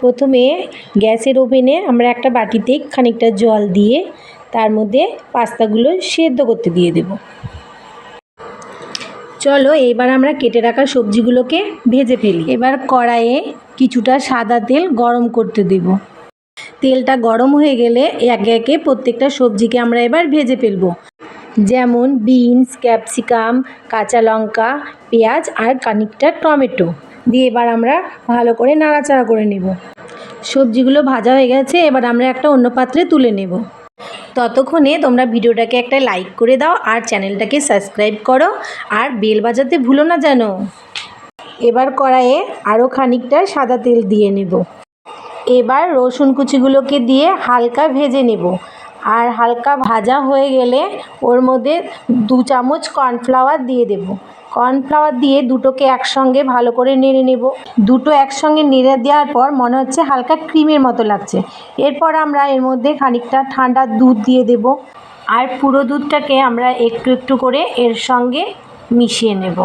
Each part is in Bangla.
প্রথমে গ্যাসের ওভেনে আমরা একটা বাটিতে খানিকটা জল দিয়ে তার মধ্যে পাস্তাগুলো সেদ্ধ করতে দিয়ে দেব। চলো, এবার আমরা কেটে রাখা সবজিগুলোকে ভেজে ফেলি। এবার কড়াইয়ে কিছুটা সাদা তেল গরম করতে দেব। তেলটা গরম হয়ে গেলে একে একে প্রত্যেকটা সবজিকে আমরা এবার ভেজে ফেলব। যেমন বিনস, ক্যাপসিকাম, কাঁচা লঙ্কা, পেঁয়াজ আর খানিকটা টমেটো। দিয়ে এবার আমরা ভালো করে নাড়াচাড়া করে নেব। সবজিগুলো ভাজা হয়ে গেছে, এবার আমরা একটা অন্য পাত্রে তুলে নেব। ততক্ষণে তোমরা ভিডিওটাকে একটা লাইক করে দাও আর চ্যানেলটাকে সাবস্ক্রাইব করো আর বেল বাজাতে ভুলো না যেন। এবার কড়াইয়ে আরও খানিকটা সাদা তেল দিয়ে নেব। এবার রসুন কুচিগুলোকে দিয়ে হালকা ভেজে নেব। আর হালকা ভাজা হয়ে গেলে ওর মধ্যে দু চামচ কর্নফ্লাওয়ার দিয়ে দেব। কর্নফ্লাওয়ার দিয়ে দুটোকে একসঙ্গে ভালো করে নেড়ে নেব। দুটো একসঙ্গে নেড়ে দেওয়ার পর মনে হচ্ছে হালকা ক্রিমের মতো লাগছে। এরপর আমরা এর মধ্যে খানিকটা ঠান্ডা দুধ দিয়ে দেব। আর পুরো দুধটাকে আমরা একটু একটু করে এর সঙ্গে মিশিয়ে নেব।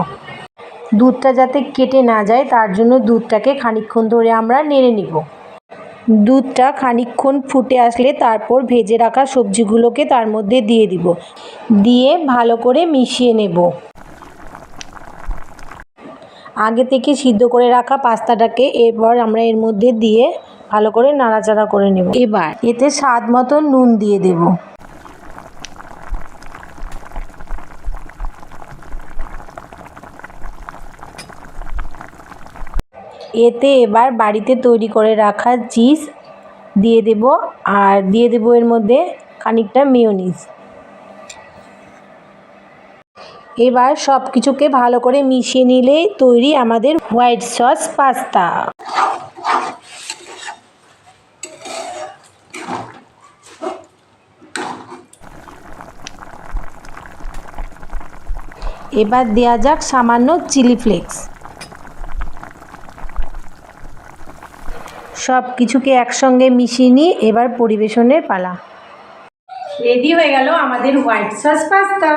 দুধটা যাতে কেটে না যায়, তার জন্য দুধটাকে খানিকক্ষণ ধরে আমরা নেড়ে নিব। দুধটা খানিকক্ষণ ফুটে আসলে তারপর ভেজে রাখা সবজিগুলোকে তার মধ্যে দিয়ে দিব। দিয়ে ভালো করে মিশিয়ে নেব। আগে থেকে সিদ্ধ করে রাখা পাস্তাটাকে এরপর আমরা এর মধ্যে দিয়ে ভালো করে নাড়াচাড়া করে নেব। এবার এতে স্বাদ মতো নুন দিয়ে দেব। এতে এবার বাড়িতে তৈরি করে রাখা চিজ দিয়ে দেব আর দিয়ে দেব এর মধ্যে খানিকটা মেয়োনিজ। এবার সব কিছুকে ভালো করে মিশিয়ে নিলেই তৈরি আমাদের হোয়াইট সস পাস্তা। এবার দেওয়া যাক সামান্য চিলি ফ্লেক্স। সব কিছুকে একসঙ্গে মিশিয়ে নিই, এবার পরিবেশনের পালা। রেডি হয়ে গেল আমাদের হোয়াইট সস পাস্তা